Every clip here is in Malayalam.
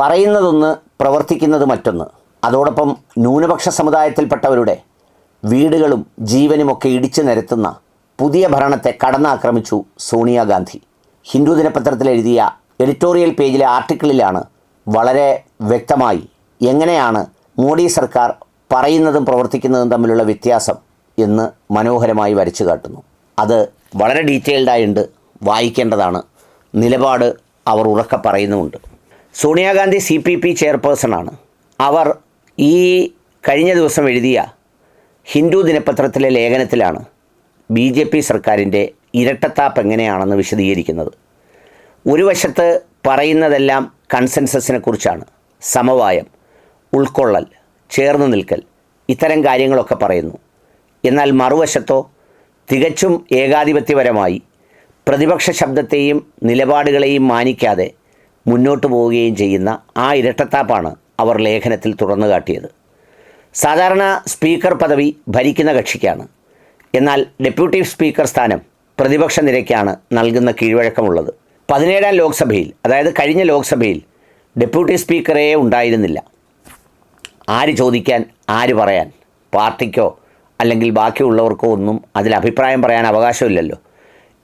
പറയുന്നതൊന്ന് പ്രവർത്തിക്കുന്നത് മറ്റൊന്ന്. അതോടൊപ്പം ന്യൂനപക്ഷ സമുദായത്തിൽപ്പെട്ടവരുടെ വീടുകളും ജീവനുമൊക്കെ ഇടിച്ചു നിരത്തുന്ന പുതിയ ഭരണത്തെ കടന്നാക്രമിച്ചു സോണിയാഗാന്ധി ഹിന്ദു ദിനപത്രത്തിൽ എഴുതിയ എഡിറ്റോറിയൽ പേജിലെ ആർട്ടിക്കിളിലാണ് വളരെ വ്യക്തമായി എങ്ങനെയാണ് മോഡി സർക്കാർ പറയുന്നതും പ്രവർത്തിക്കുന്നതും തമ്മിലുള്ള വ്യത്യാസം എന്ന് മനോഹരമായി വരച്ചു കാട്ടുന്നു. അത് വളരെ ഡീറ്റെയിൽഡായുണ്ട് വായിക്കേണ്ടതാണ്. നിലപാട് അവർ ഉറക്കെ പറയുന്നുമുണ്ട്. സോണിയാഗാന്ധി സി പി പി ചെയർപേഴ്സണാണ്. അവർ ഈ കഴിഞ്ഞ ദിവസം എഴുതിയ ഹിന്ദു ദിനപത്രത്തിലെ ലേഖനത്തിലാണ് ബി ജെ പി സർക്കാരിന്റെ ഇരട്ടത്താപ്പ് എങ്ങനെയാണെന്ന് വിശദീകരിക്കുന്നത്. ഒരു വശത്ത് പറയുന്നതെല്ലാം കൺസെൻസസിനെ കുറിച്ചാണ് സമവായം ഉൾക്കൊള്ളൽ ചേർന്ന് നിൽക്കൽ ഇത്തരം കാര്യങ്ങളൊക്കെ പറയുന്നു. എന്നാൽ മറുവശത്തോ തികച്ചും ഏകാധിപത്യപരമായി പ്രതിപക്ഷ ശബ്ദത്തെയും നിലപാടുകളെയും മാനിക്കാതെ മുന്നോട്ട് പോവുകയും ചെയ്യുന്ന ആ ഇരട്ടത്താപ്പാണ് അവർ ലേഖനത്തിൽ തുറന്നു കാട്ടിയത്. സാധാരണ സ്പീക്കർ പദവി ഭരിക്കുന്ന കക്ഷിക്കാണ്. എന്നാൽ ഡെപ്യൂട്ടി സ്പീക്കർ സ്ഥാനം പ്രതിപക്ഷ നിരക്കാണ് നൽകുന്ന കീഴ്വഴക്കമുള്ളത്. പതിനേഴാം ലോക്സഭയിൽ അതായത് കഴിഞ്ഞ ലോക്സഭയിൽ ഡെപ്യൂട്ടി സ്പീക്കറേ ഉണ്ടായിരുന്നില്ല. ആര് ചോദിക്കാൻ ആര് പറയാൻ പാർട്ടിക്കോ അല്ലെങ്കിൽ ബാക്കിയുള്ളവർക്കോ ഒന്നും അതിൽ അഭിപ്രായം പറയാൻ അവകാശമില്ലല്ലോ.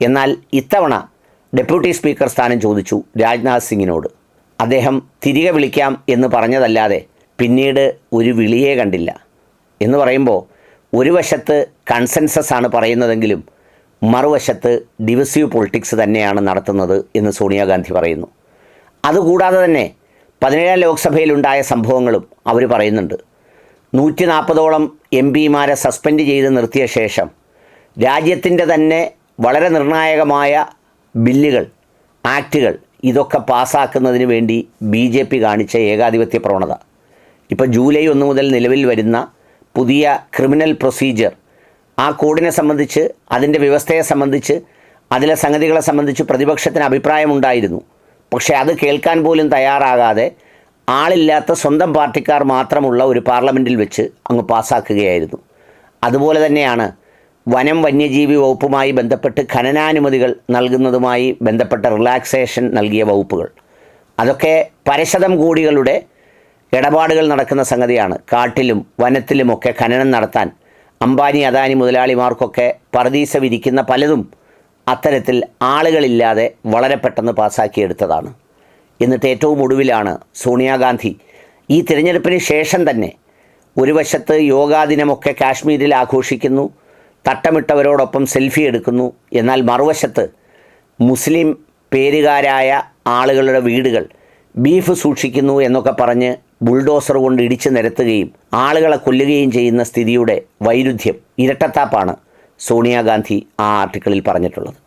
എന്നാൽ ഇത്തവണ ഡെപ്യൂട്ടി സ്പീക്കർ സ്ഥാനം ചോദിച്ചു രാജ്നാഥ് സിംഗിനോട്. അദ്ദേഹം തിരികെ വിളിക്കാം എന്ന് പറഞ്ഞതല്ലാതെ പിന്നീട് ഒരു വിളിയേ കണ്ടില്ല. എന്ന് പറയുമ്പോൾ ഒരു വശത്ത് കൺസെൻസസ് ആണ് പറയുന്നതെങ്കിലും മറുവശത്ത് ഡിവിസീവ് പൊളിറ്റിക്സ് തന്നെയാണ് നടത്തുന്നത് എന്ന് സോണിയാഗാന്ധി പറയുന്നു. അതുകൂടാതെ തന്നെ പതിനേഴാം ലോക്സഭയിലുണ്ടായ സംഭവങ്ങളും അവർ പറയുന്നുണ്ട്. നൂറ്റി നാൽപ്പതോളം എം പിമാരെ സസ്പെൻഡ് ചെയ്ത് നിർത്തിയ ശേഷം രാജ്യത്തിന്റെ തന്നെ വളരെ നിർണായകമായ ബില്ലുകൾ ആക്റ്റുകൾ ഇതൊക്കെ പാസ്സാക്കുന്നതിന് വേണ്ടി ബി ജെ പി കാണിച്ച ഏകാധിപത്യ പ്രവണത. ഇപ്പോൾ ജൂലൈ ഒന്ന് മുതൽ നിലവിൽ വരുന്ന പുതിയ ക്രിമിനൽ പ്രൊസീജിയർ ആ കോഡിനെ സംബന്ധിച്ച് അതിന്റെ വ്യവസ്ഥയെ സംബന്ധിച്ച് അതിലെ സംഗതികളെ സംബന്ധിച്ച് പ്രതിപക്ഷത്തിന് അഭിപ്രായമുണ്ടായിരുന്നു. പക്ഷേ അത് കേൾക്കാൻ പോലും തയ്യാറാകാതെ ആളില്ലാത്ത സ്വന്തം പാർട്ടിക്കാർ മാത്രമുള്ള ഒരു പാർലമെന്റിൽ വെച്ച് അങ്ങ് പാസ്സാക്കുകയായിരുന്നു അതുപോലെ തന്നെയാണ് വനം വന്യജീവി വകുപ്പുമായി ബന്ധപ്പെട്ട് ഖനനാനുമതികൾ നൽകുന്നതുമായി ബന്ധപ്പെട്ട റിലാക്സേഷൻ നൽകിയ വകുപ്പുകൾ. അതൊക്കെ പരശതം കോടികളുടെ ഇടപാടുകൾ നടക്കുന്ന സംഗതിയാണ്. കാട്ടിലും വനത്തിലുമൊക്കെ ഖനനം നടത്താൻ അംബാനി അദാനി മുതലാളിമാർക്കൊക്കെ പർദീസ വിരിക്കുന്ന പലതും അത്തരത്തിൽ ആളുകളില്ലാതെ വളരെ പെട്ടെന്ന് പാസ്സാക്കിയെടുത്തതാണ് എന്നിട്ട് ഏറ്റവും ഒടുവിലാണ് സോണിയാഗാന്ധി ഈ തിരഞ്ഞെടുപ്പിന് ശേഷം തന്നെ ഒരു വശത്ത് യോഗാ ദിനമൊക്കെ കാശ്മീരിൽ ആഘോഷിക്കുന്നു തട്ടമിട്ടവരോടൊപ്പം സെൽഫി എടുക്കുന്നു. എന്നാൽ മറുവശത്ത് മുസ്ലിം പേരുകാരായ ആളുകളുടെ വീടുകൾ ബീഫ് സൂക്ഷിക്കുന്നു എന്നൊക്കെ പറഞ്ഞ് ബുൾഡോസർ കൊണ്ട് ഇടിച്ചു നിരത്തുകയും ആളുകളെ കൊല്ലുകയും ചെയ്യുന്ന സ്ഥിതിയുടെ വൈരുദ്ധ്യം ഇരട്ടത്താപ്പാണ് സോണിയാഗാന്ധി ആ ആർട്ടിക്കിളിൽ പറഞ്ഞിട്ടുള്ളത്.